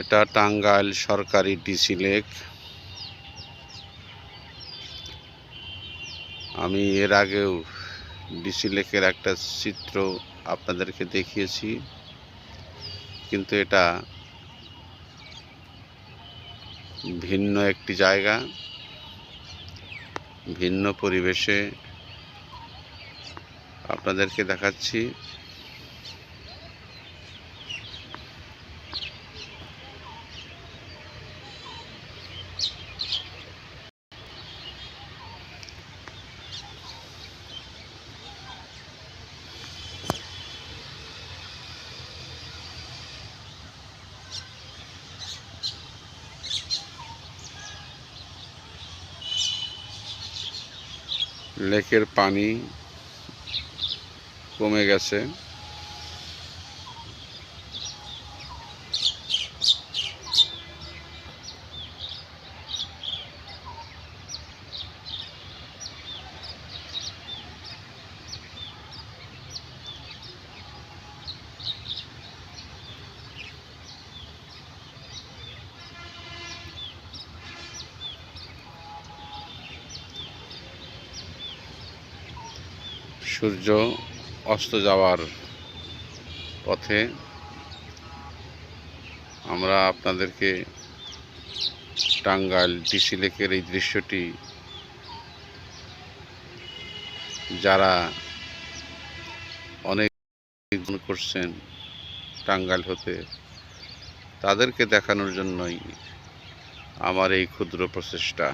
এটা টাঙ্গাইল সরকারি DC lake. আমি এর আগেও ডিসি লেকের একটা চিত্র আপনাদেরকে দেখিয়েছি, কিন্তু এটা ভিন্ন একটি জায়গা, ভিন্ন পরিবেশে আপনাদেরকে দেখাচ্ছি। লেকের পানি কমে গেছে। সূর্য অস্ত যাওয়ার পথে আমরা আপনাদেরকে টাঙ্গাইল ডিসি লেকের এই দৃশ্যটি যারা অনেক করছেন টাঙ্গাইল হতে, তাদেরকে দেখানোর জন্যই আমার এই ক্ষুদ্র প্রচেষ্টা।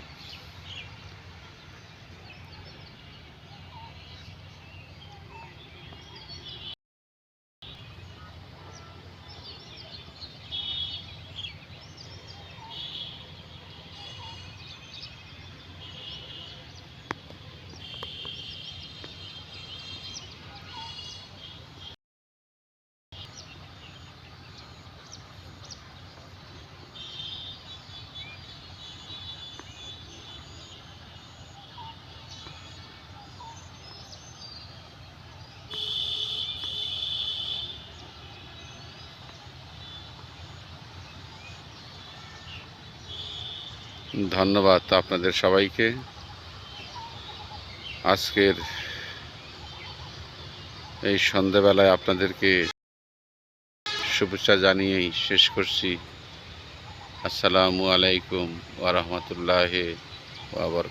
ধন্যবাদ আপনাদের সবাইকে। আজকের এই সন্ধেবেলায় আপনাদেরকে শুভেচ্ছা জানিয়েই শেষ করছি। আসসালামু আলাইকুম ওয়া বারাকাতুহু।